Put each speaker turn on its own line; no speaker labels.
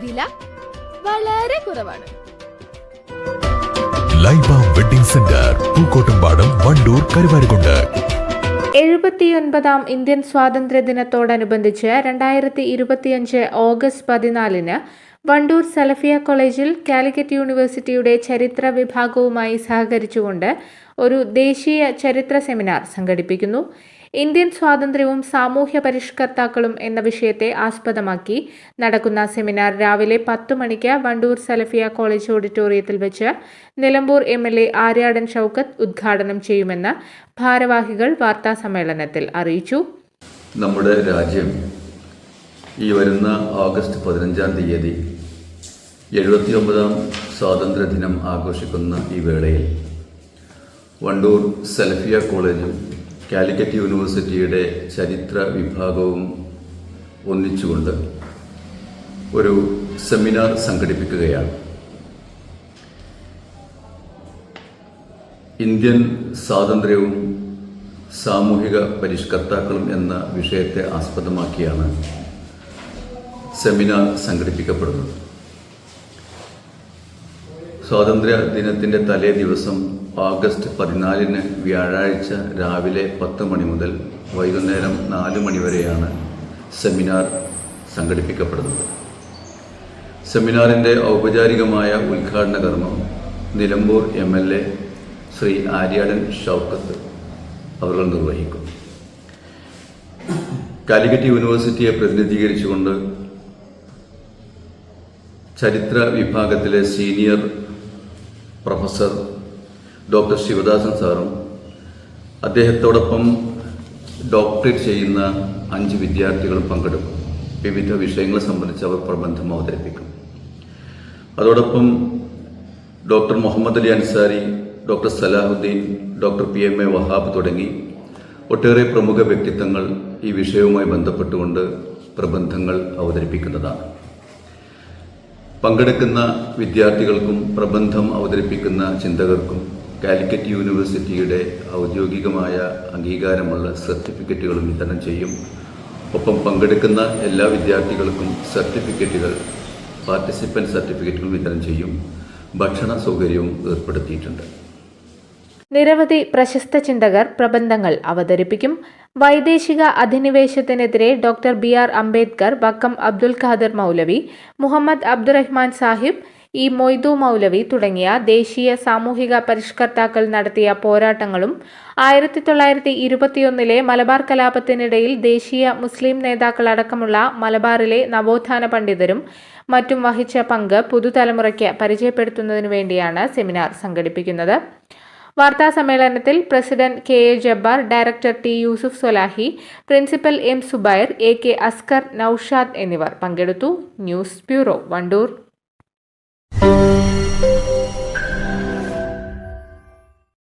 വില വളരെ കുറവാണ്.
Laiba wedding centre Pookkottumpadam Wandoor Karuvarakundu.
എഴുപത്തിയൊൻപതാം Indian സ്വാതന്ത്ര്യ ദിനത്തോടനുബന്ധിച്ച് രണ്ടായിരത്തി ഇരുപത്തിയഞ്ച് ഓഗസ്റ്റ് പതിനാലിന് വണ്ടൂർ സലഫിയ കോളേജിൽ കാലിക്കറ്റ് യൂണിവേഴ്സിറ്റിയുടെ ചരിത്ര വിഭാഗവുമായി സഹകരിച്ചുകൊണ്ട് ഒരു ദേശീയ ചരിത്ര സെമിനാർ സംഘടിപ്പിക്കുന്നു. ഇന്ത്യൻ സ്വാതന്ത്ര്യവും സാമൂഹ്യ പരിഷ്കർത്താക്കളും എന്ന വിഷയത്തെ ആസ്പദമാക്കി. നടക്കുന്ന സെമിനാർ രാവിലെ പത്തു മണിക്ക് വണ്ടൂർ സലഫിയ കോളേജ് ഓഡിറ്റോറിയത്തിൽ വെച്ച് Nilambur M L A Aryadan Shoukath ഉദ്ഘാടനം ചെയ്യുമെന്ന് ഭാരവാഹികൾ വാർത്താസമ്മേളനത്തിൽ അറിയിച്ചു.
നമ്മുടെ രാജ്യം ഈ വരുന്ന ഓഗസ്റ്റ് പതിനഞ്ചാം തീയതി എഴുപത്തിയൊമ്പതാം സ്വാതന്ത്ര്യ ദിനം ആഘോഷിക്കുന്ന ഈ വേളയിൽ വണ്ടൂർ സെൽഫിയ കോളേജും കാലിക്കറ്റ് യൂണിവേഴ്സിറ്റിയുടെ ചരിത്ര വിഭാഗവും ഒന്നിച്ചുകൊണ്ട് ഒരു സെമിനാർ സംഘടിപ്പിക്കുകയാണ്. ഇന്ത്യൻ സ്വാതന്ത്ര്യവും സാമൂഹിക പരിഷ്കർത്താക്കളും എന്ന വിഷയത്തെ ആസ്പദമാക്കിയാണ് സെമിനാർ സംഘടിപ്പിക്കപ്പെടുന്നത്. സ്വാതന്ത്ര്യ ദിനത്തിന്റെ തലേ ദിവസം ഓഗസ്റ്റ് പതിനാലിന് വ്യാഴാഴ്ച രാവിലെ പത്ത് മണി മുതൽ വൈകുന്നേരം നാല് മണി വരെയാണ് സെമിനാർ സംഘടിപ്പിക്കപ്പെടുന്നത്. സെമിനാറിന്റെ ഔപചാരികമായ ഉദ്ഘാടന കർമ്മം Nilambur M L A Shri Aryadan Shoukath അവർ നിർവഹിക്കും. കാലിക്കറ്റ് യൂണിവേഴ്സിറ്റിയെ പ്രതിനിധീകരിച്ചുകൊണ്ട് ചരിത്ര വിഭാഗത്തിലെ സീനിയർ പ്രൊഫസർ ഡോക്ടർ ശിവദാസൻ സാറും അദ്ദേഹത്തോടൊപ്പം ഡോക്ടറേറ്റ് ചെയ്യുന്ന അഞ്ച് വിദ്യാർത്ഥികളും പങ്കെടുക്കും. വിവിധ വിഷയങ്ങളെ സംബന്ധിച്ച് അവർ പ്രബന്ധം അവതരിപ്പിക്കും. അതോടൊപ്പം doctor Muhammad Ali Ansari doctor Salahuddin doctor P M A Wahab തുടങ്ങി ഒട്ടേറെ പ്രമുഖ വ്യക്തിത്വങ്ങൾ ഈ വിഷയവുമായി ബന്ധപ്പെട്ടുകൊണ്ട് പ്രബന്ധങ്ങൾ അവതരിപ്പിക്കുന്നതാണ്. പങ്കെടുക്കുന്ന വിദ്യാർത്ഥികൾക്കും പ്രബന്ധം അവതരിപ്പിക്കുന്ന ചിന്തകർക്കും കാലിക്കറ്റ് യൂണിവേഴ്സിറ്റിയുടെ ഔദ്യോഗികമായ അംഗീകാരമുള്ള സർട്ടിഫിക്കറ്റുകളും വിതരണം ചെയ്യും. ഒപ്പം പങ്കെടുക്കുന്ന എല്ലാ വിദ്യാർത്ഥികൾക്കും സർട്ടിഫിക്കറ്റുകൾ പാർട്ടിസിപ്പന്റ് സർട്ടിഫിക്കറ്റുകൾ വിതരണം ചെയ്യും. ഭക്ഷണ സൗകര്യവും ഏർപ്പെടുത്തിയിട്ടുണ്ട്.
നിരവധി പ്രശസ്ത ചിന്തകർ പ്രബന്ധങ്ങൾ അവതരിപ്പിക്കും. വൈദേശിക അധിനിവേശത്തിനെതിരെ doctor B R Ambedkar Vakkom Abdul Khader Moulavi Muhammad Abdurahman Sahib E Moidu Moulavi തുടങ്ങിയ ദേശീയ സാമൂഹിക പരിഷ്കർത്താക്കൾ നടത്തിയ പോരാട്ടങ്ങളും ആയിരത്തി തൊള്ളായിരത്തി ഇരുപത്തിയൊന്നിലെ മലബാർ കലാപത്തിനിടയിൽ ദേശീയ മുസ്ലിം നേതാക്കളടക്കമുള്ള മലബാറിലെ നവോത്ഥാന പണ്ഡിതരും മറ്റും വഹിച്ച പങ്ക് പുതുതലമുറയ്ക്ക് പരിചയപ്പെടുത്തുന്നതിനു വേണ്ടിയാണ് സെമിനാർ സംഘടിപ്പിക്കുന്നത്. വാർത്താ സമ്മേളനത്തിൽ president K A Jabbar director T Yusuf Solahi principal M Subair A K Askar Noushad എന്നിവർ പങ്കെടുത്തു. News bureau Wandoor.